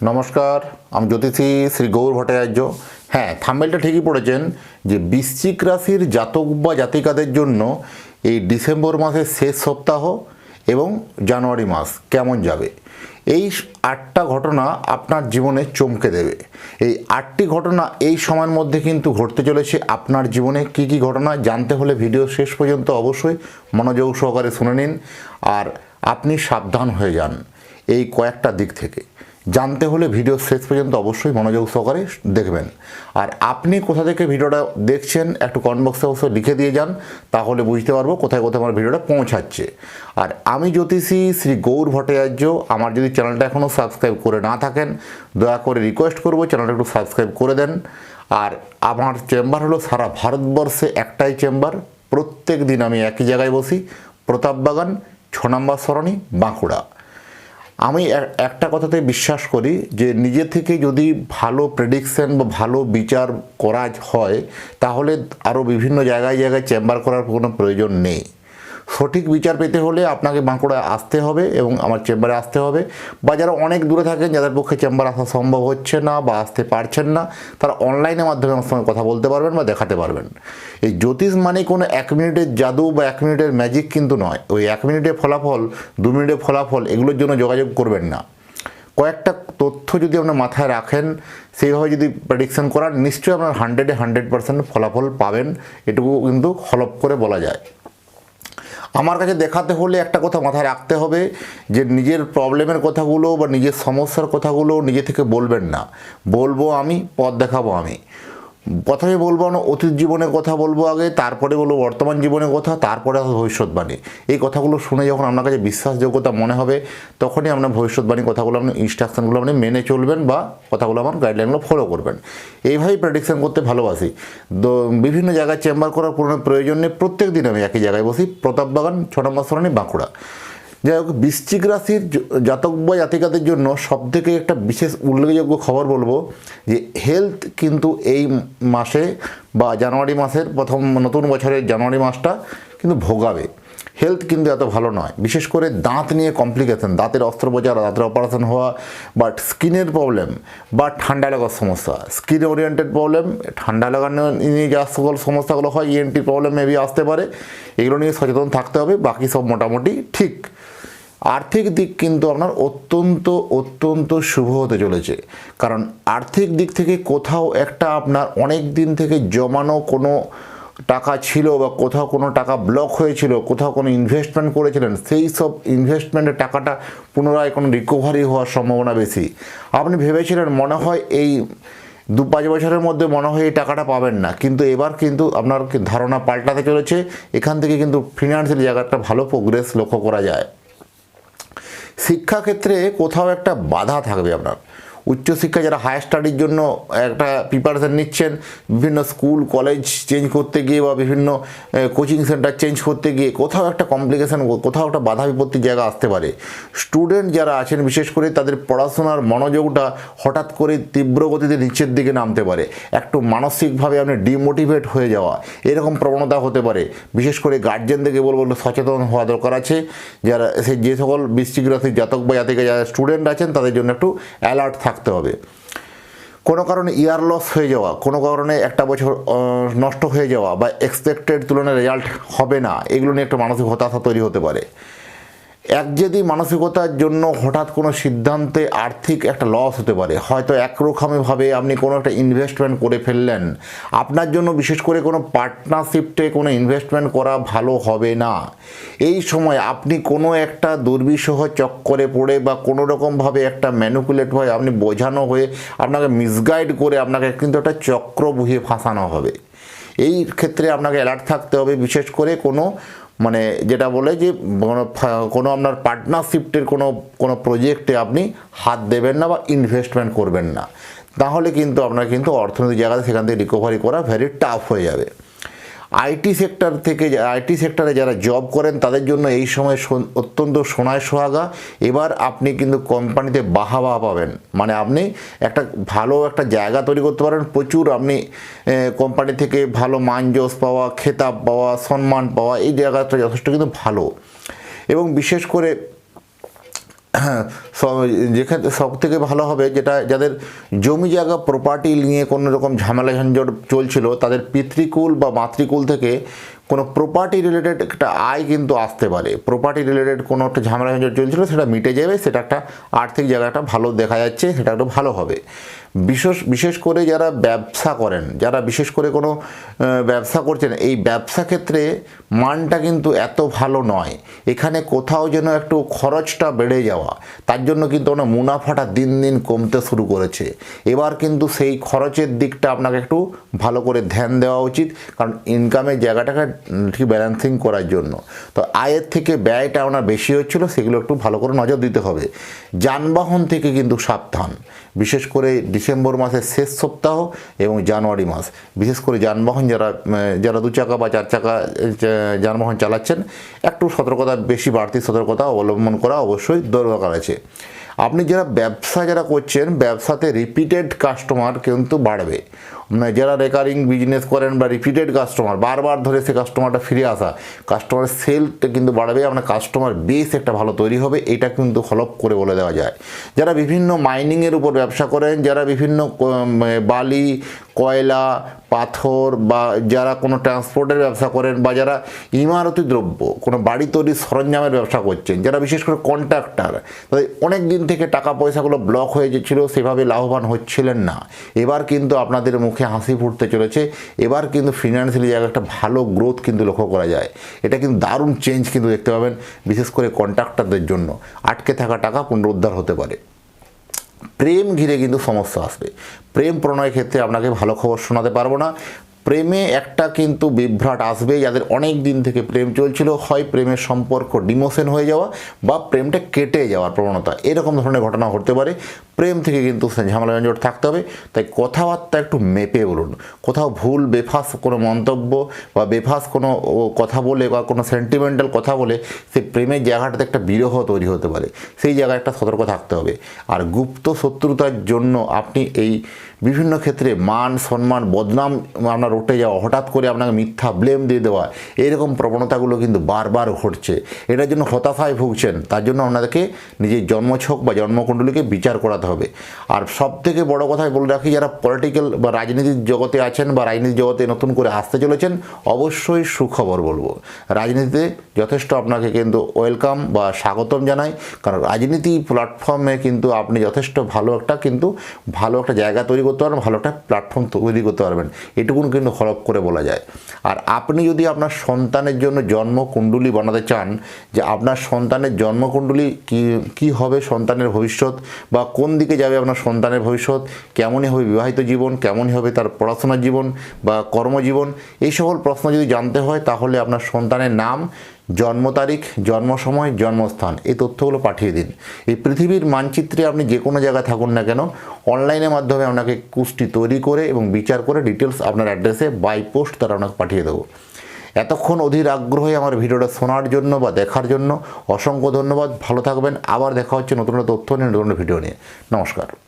নমস্কার, আমি জ্যোতিষী শ্রী গৌর ভট্টাচার্য। হ্যাঁ থাম্বেলটা ঠিকই পড়েছেন যে বৃশ্চিক রাশির জাতক বা জাতিকাদের জন্য এই ডিসেম্বর মাসের শেষ সপ্তাহ এবং জানুয়ারি মাস কেমন যাবে? এই আটটা ঘটনা আপনার জীবনে চমকে দেবে। এই আটটি ঘটনা এই সময়ের মধ্যে কিন্তু ঘটতে চলেছে। আপনার জীবনে কি কি ঘটনা জানতে হলে ভিডিও শেষ পর্যন্ত অবশ্যই মনোযোগ সহকারে শুনে নিন। আর আপনি সাবধান হয়ে যান এই কয়েকটা দিক থেকে। জানতে হলে ভিডিও শেষ পর্যন্ত অবশ্যই মনোযোগ সহকারে দেখবেন। আর আপনি কোথা থেকে ভিডিওটা দেখছেন, একটু কমেন্ট অবশ্যই লিখে দিয়ে যান, তাহলে বুঝতে পারব কোথায় কোথায় আমার ভিডিওটা পৌঁছাচ্ছে। আর আমি জ্যোতিষী শ্রী গৌর ভট্টাচার্য, আমার যদি চ্যানেলটা এখনও সাবস্ক্রাইব করে না থাকেন, দয়া করে রিকোয়েস্ট করব, চ্যানেলটা একটু সাবস্ক্রাইব করে দেন। আর আমার চেম্বার হলো সারা ভারতবর্ষে একটাই চেম্বার, প্রত্যেক দিন আমি একই জায়গায় বসি, প্রতাপবাগান, ছ নম্বর সরণি, বাঁকুড়া। আমি একটা কথাতে বিশ্বাস করি যে নিজে থেকে যদি ভালো প্রেডিকশন বা ভালো বিচার করা হয়, তাহলে আরও বিভিন্ন জায়গায় জায়গায় চেম্বার করার কোনো প্রয়োজন নেই। সঠিক বিচার পেতে হলে আপনাকে বাঁকুড়া আসতে হবে এবং আমার চেম্বারে আসতে হবে। বা যারা অনেক দূরে থাকেন, যাদের পক্ষে চেম্বার আসা সম্ভব হচ্ছে না বা আসতে পারছেন না, তারা অনলাইনের মাধ্যমে আমার সঙ্গে কথা বলতে পারবেন বা দেখাতে পারবেন। এই জ্যোতিষ মানে কোনো এক মিনিটের জাদু বা এক মিনিটের ম্যাজিক কিন্তু নয়। ওই এক মিনিটের ফলাফল, দু মিনিটের ফলাফল এগুলোর জন্য যোগাযোগ করবেন না। কয়েকটা তথ্য যদি আপনার মাথায় রাখেন, সেইভাবে যদি প্রেডিকশন করার, নিশ্চয়ই আপনার হান্ড্রেডে হান্ড্রেড পার্সেন্ট ফলাফল পাবেন। এটুকু কিন্তু হলপ করে বলা যায়। আমার কাছে দেখাতে হলে একটা কথা মাথায় রাখতে হবে যে নিজের প্রবলেমের কথাগুলো বা নিজের সমস্যার কথাগুলো নিজে থেকে বলবেন না। বলব আমি, পথ দেখাবো আমি। প্রথমে বলব না অতীত জীবনের কথা বলব আগে, তারপরে বলব বর্তমান জীবনের কথা, তারপরে ভবিষ্যৎবাণী। এই কথাগুলো শুনে যখন আপনার কাছে বিশ্বাসযোগ্যতা মনে হবে, তখনই আপনার ভবিষ্যৎবাণী কথাগুলো আপনি ইনস্ট্রাকশনগুলো আপনি মেনে চলবেন বা কথাগুলো আমার গাইডলাইনগুলো ফলো করবেন। এইভাবেই প্রেডিকশান করতে ভালোবাসি। বিভিন্ন জায়গায় চেম্বার করার কোনো প্রয়োজন নেই, প্রত্যেক দিন আমি একই জায়গায় বসি। প্রতাপবাগান ছ নম্বর সরণি বাঁকুড়া। যাই হোক, বৃশ্চিক রাশির জাতক বা জাতিকাদের জন্য সবথেকে একটা বিশেষ উল্লেখযোগ্য খবর বলব যে হেলথ কিন্তু এই মাসে বা জানুয়ারি মাসের প্রথম নতুন বছরের জানুয়ারি মাসটা কিন্তু ভোগাবে। হেলথ কিন্তু এত ভালো নয়। বিশেষ করে দাঁত নিয়ে কমপ্লিকেশন দাঁতের অস্ত্রোপচার, দাঁতের অপারেশন হওয়া বা স্কিনের প্রবলেম বা ঠান্ডা লাগার সমস্যা। স্কিন ওরিয়েন্টেড প্রবলেম ঠান্ডা লাগানো নিয়ে যা সকল সমস্যাগুলো হয়? ইএনটি প্রবলেম মেবি আসতে পারে। এগুলো নিয়ে সচেতন থাকতে হবে। বাকি সব মোটামুটি ঠিক। আর্থিক দিক কিন্তু আপনার অত্যন্ত অত্যন্ত শুভ হতে চলেছে। কারণ আর্থিক দিক থেকে কোথাও একটা আপনার অনেক দিন থেকে জমানো কোনো টাকা ছিল বা কোথাও কোনো টাকা ব্লক হয়েছিল, কোথাও কোনো ইনভেস্টমেন্ট করেছিলেন, সেই সব ইনভেস্টমেন্টের টাকাটা পুনরায় কোনো রিকভারি হওয়ার সম্ভাবনা বেশি। আপনি ভেবেছিলেন মনে হয় এই দু পাঁচ বছরের মধ্যে মনে হয় এই টাকাটা পাবেন না। কিন্তু এবার কিন্তু আপনার ধারণা পাল্টাতে চলেছে। এখান থেকে কিন্তু ফিনান্সিয়াল জায়গাটা ভালো প্রোগ্রেস লক্ষ্য করা যায়। শিক্ষাক্ষেত্রে কোথাও একটা বাধা থাকবে আপনার। উচ্চশিক্ষা যারা হায়ার স্টাডির জন্য একটা প্রিপারেশন নিচ্ছেন, বিভিন্ন স্কুল কলেজ চেঞ্জ করতে গিয়ে বা বিভিন্ন কোচিং সেন্টার চেঞ্জ করতে গিয়ে কোথাও একটা কমপ্লিকেশান কোথাও একটা বাধা বিপত্তির জায়গা আসতে পারে। স্টুডেন্ট যারা আছেন, বিশেষ করে তাদের পড়াশোনার মনোযোগটা হঠাৎ করে তীব্র গতিতে নিচের দিকে নামতে পারে। একটু মানসিকভাবে আপনি ডিমোটিভেট হয়ে যাওয়া, এরকম প্রবণতা হতে পারে। বিশেষ করে গার্জেনদেরকে বলব সচেতন হওয়া দরকার আছে। যারা সে যে সকল বৃশ্চিক রাশির জাতক বা জাতিকা, যারা স্টুডেন্ট আছেন, তাদের জন্য একটু অ্যালার্ট থাকতে হবে। কোনো কারণে ইয়ার লস হয়ে যাওয়া, কোনো কারণে একটা বছর নষ্ট হয়ে যাওয়া বা এক্সপেক্টেড তুলনায় রেজাল্ট হবে না, এগুলো নিয়ে একটা মানসিক হতাশা তৈরি হতে পারে। এক যদি মানসিকতার জন্য হঠাৎ কোনো সিদ্ধান্তে আর্থিক একটা লস হতে পারে। হয়তো একরকমভাবে আপনি কোনো একটা ইনভেস্টমেন্ট করে ফেললেন। আপনার জন্য বিশেষ করে কোনো পার্টনারশিপটে কোনো ইনভেস্টমেন্ট করা ভালো হবে না। এই সময় আপনি কোনো একটা দুর্বিষহ চক্করে পড়ে বা কোনো রকমভাবে একটা ম্যানুকুলেট হয়ে আপনি বোঝানো হয়ে আপনাকে মিসগাইড করে আপনাকে কিন্তু একটা চক্র বুঝিয়ে ফাঁসানো হবে। এই ক্ষেত্রে আপনাকে অ্যালার্ট থাকতে হবে। বিশেষ করে কোনো মানে যেটা বলে যে কোনো আপনার পার্টনারশিপের কোনো কোনো প্রজেক্টে আপনি হাত দেবেন না বা ইনভেস্টমেন্ট করবেন না। তাহলে কিন্তু আপনার কিন্তু অর্থনৈতিক জায়গাতে সেখান থেকে রিকভারি করা ভেরি টাফ হয়ে যাবে। আইটি সেক্টর থেকে আইটি সেক্টরে যারা জব করেন, তাদের জন্য এই সময় অত্যন্ত সোনায় সোহাগা। এবার আপনি কিন্তু কোম্পানিতে বাহাবা পাবেন। মানে আপনি একটা ভালো একটা জায়গা তৈরি করতে পারেন। প্রচুর আপনি কোম্পানি থেকে ভালো মান যশ পাওয়া, খেতাব পাওয়া, সম্মান পাওয়া, এই জায়গাটা যথেষ্ট কিন্তু ভালো। এবং বিশেষ করে যেখানে, সব থেকে ভালো হবে যেটা, যাদের জমি জায়গা প্রপার্টি নিয়ে কোনো রকম ঝামেলা ঝঞ্ঝট চলছিল, তাদের পিতৃকুল বা মাতৃকুল থেকে কোনো প্রপার্টি রিলেটেড একটা আয় কিন্তু আসতে পারে। প্রপার্টি রিলেটেড কোনো একটা ঝামেলা ঝঞ্ঝট চলছিল, সেটা মিটে যাবে, সেটা একটা আর্থিক জায়গাটা ভালো দেখা যাচ্ছে, সেটা একটু ভালো হবে। বিশেষ বিশেষ করে যারা ব্যবসা করেন, যারা বিশেষ করে কোনো ব্যবসা করছেন, এই ব্যবসা ক্ষেত্রে মানটা কিন্তু এত ভালো নয়। এখানে কোথাও যেন একটু খরচটা বেড়ে যাওয়া, তার জন্য কিন্তু ওনার মুনাফাটা দিন দিন কমতে শুরু করেছে। এবার কিন্তু সেই খরচের দিকটা আপনাকে একটু ভালো করে ধ্যান দেওয়া উচিত, কারণ ইনকামের জায়গাটাকে ঠিক ব্যালেন্সিং করার জন্য। তো আয়ের থেকে ব্যয়টা ওনার বেশি হচ্ছিল, সেগুলো একটু ভালো করে নজর দিতে হবে। যানবাহন থেকে কিন্তু সাবধান, বিশেষ করে ডিসেম্বর মাসের শেষ সপ্তাহ এবং জানুয়ারি মাস। বিশেষ করে যানবাহন যারা যারা দু চাকা বা চার চাকা যানবাহন চালাচ্ছেন, একটু সতর্কতা, বেশি বাড়তি সতর্কতা অবলম্বন করা অবশ্যই দরকার আছে। আপনি যারা ব্যবসা যারা করছেন, ব্যবসাতে রিপিটেড কাস্টমার কিন্তু বাড়বে। যারা রেকারিং বিজনেস করেন বা রিপিটেড কাস্টমার বারবার ধরে সে কাস্টমারটা ফিরে আসা কাস্টমার সেলটা কিন্তু বাড়বে আপনার কাস্টমার বেস একটা ভালো তৈরি হবে, এটা কিন্তু হলপ করে বলে দেওয়া যায়। যারা বিভিন্ন মাইনিংয়ের উপর ব্যবসা করেন, যারা বিভিন্ন বালি, কয়লা, পাথর বা যারা কোনো ট্রান্সপোর্টের ব্যবসা করেন বা যারা ইমারতি দ্রব্য, কোনো বাড়ি তৈরির সরঞ্জামের ব্যবসা করছেন, যারা বিশেষ করে কন্ট্রাক্টর তাদের অনেক দিন থেকে টাকা পয়সাগুলো ব্লক হয়ে যাচ্ছিল, সেভাবে লাভবান হচ্ছিলেন না। এবার কিন্তু আপনাদের মুখে হাসি ফুটতে চলেছে। এবার কিন্তু ফিনান্সিয়ালি জায়গায় একটা ভালো গ্রোথ কিন্তু লক্ষ্য করা যায়। এটা কিন্তু দারুণ চেঞ্জ কিন্তু দেখতে পাবেন, বিশেষ করে কন্ট্রাক্টরদের জন্য। আটকে থাকা টাকা পুনরুদ্ধার হতে পারে। প্রেম ঘিরে কিন্তু সমস্যা আসবে। প্রেম প্রণয়ের ক্ষেত্রে আপনাকে ভালো খবর শোনাতে পারব না। প্রেমে একটা কিন্তু বিভ্রাট আসবে যাদের অনেক দিন থেকে প্রেম চলছিল, হয় প্রেমের সম্পর্ক ডিমোশন হয়ে যাওয়া বা প্রেমটা কেটে যাওয়ার প্রবণতা। এরকম ধরনের ঘটনা ঘটতে পারে। প্রেম থেকে কিন্তু ঝামেলা ঝঞ্ঝট থাকতে হবে। তাই কথাবার্তা একটু মেপে বলুন। কোথাও ভুল, বেফাস কোনো মন্তব্য বা বেফাস কোনো কথা বলে বা কোনো সেন্টিমেন্টাল কথা বলে সেই প্রেমের জায়গাটাতে একটা বিরহ তৈরি হতে পারে। সেই জায়গায় একটা সতর্ক থাকতে হবে। আর গুপ্ত শত্রুতার জন্য আপনি এই বিভিন্ন ক্ষেত্রে মান, সম্মান, বদনাম আপনার উঠে যাওয়া, হঠাৎ করে আপনাকে মিথ্যা ব্লেম দিয়ে দেওয়া এইরকম প্রবণতাগুলো কিন্তু বারবার ঘটছে। এটার জন্য হতাশায় ভুগছেন, তার জন্য আপনাদেরকে নিজের জন্মছক বা জন্মকুণ্ডলীকে বিচার করাতে হবে। আর সব থেকে বড় কথা বলে রাখি, যারা পলিটিক্যাল বা রাজনীতির জগতে আছেন বা রাজনীতির জগতে নতুন করে আসতে চলেছেন, অবশ্যই সুখবর বলব। রাজনীতিতে যথেষ্ট আপনাকে কিন্তু ওয়েলকাম বা স্বাগতম জানাই, কারণ রাজনীতি প্ল্যাটফর্মে কিন্তু আপনি যথেষ্ট ভালো একটা কিন্তু ভালো একটা জায়গা তৈরি করতে পারবেন, ভালো একটা প্ল্যাটফর্ম তৈরি করতে পারবেন। এটুকুন কিন্তু হলপ করে বলা যায়। আর আপনি যদি আপনার সন্তানের জন্য জন্মকুণ্ডলী বানাতে চান, যে আপনার সন্তানের জন্মকুণ্ডলী কি, কী হবে সন্তানের ভবিষ্যৎ বা কোন দিকে যাবে আপনার সন্তানের ভবিষ্যৎ, কেমনই হবে বিবাহিত জীবন, কেমনই হবে তার পড়াশোনার জীবন বা কর্মজীবন, এই সকল প্রশ্ন যদি জানতে হয়, তাহলে আপনার সন্তানের নাম জন্ম তারিখ, জন্ম সময়, জন্মস্থান এই তথ্যগুলো পাঠিয়ে দিন। এই পৃথিবীর মানচিত্রে আপনি যে কোনো জায়গায় থাকুন না কেন, অনলাইনের মাধ্যমে আপনাকে কুষ্টি তৈরি করে এবং বিচার করে ডিটেলস আপনার অ্যাড্রেসে বাই পোস্ট তারা আপনাকে পাঠিয়ে দেবো। এতক্ষণ অধীর আগ্রহে আমার ভিডিওটা শোনার জন্য বা দেখার জন্য অসংখ্য ধন্যবাদ। ভালো থাকবেন। আবার দেখা হচ্ছে নতুন তথ্য নিয়ে নতুন ভিডিও নিয়ে। নমস্কার।